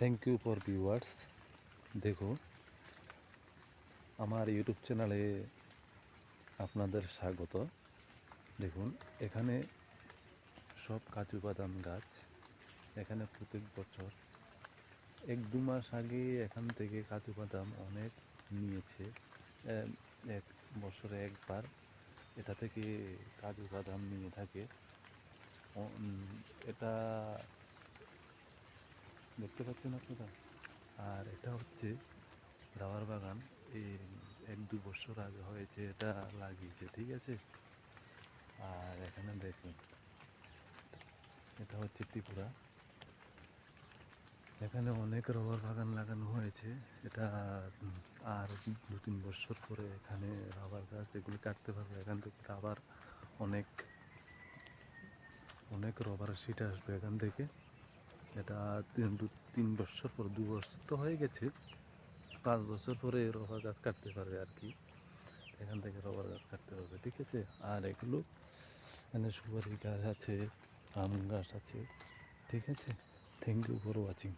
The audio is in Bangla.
থ্যাংক ইউ ফর ভিউয়ার্স দেখো আমার ইউটিউব চ্যানেলে আপনাদের স্বাগত। দেখুন, এখানে সব কাজু বাদাম গাছ, এখানে প্রত্যেক বছর এক দু মাস আগে এখান থেকে কাজু বাদাম অনেক নিয়েছে। এক বছরে একবার এটা থেকে কাজু বাদাম নিয়ে থাকে। এটা দেখতে পাচ্ছেন আপনারা? আর এটা হচ্ছে রাবার বাগান। এই এক দু বছর আগে হয়েছে এটা লাগিয়েছে, ঠিক আছে? আর এখানে দেখুন, এটা হচ্ছে ত্রিপুরা। এখানে অনেক রবার বাগান লাগানো হয়েছে। এটা আর দু তিন বছর পরে এখানে রাবার গাছ এগুলি কাটতে পারবে। এখান থেকে রাবার অনেক অনেক রবার সিট আসবে এখান থেকে। এটা তিন দু, তিন বছর পর, দু বছর তো হয়ে গেছে। পাঁচ বছর পরে রবার গাছ কাটতে পারবে আর কি। এখান থেকে রবার গাছ কাটতে পারবে, ঠিক আছে? আর এগুলো মানে সুপারি গাছ আছে, আম গাছ আছে, ঠিক আছে? Thank you for watching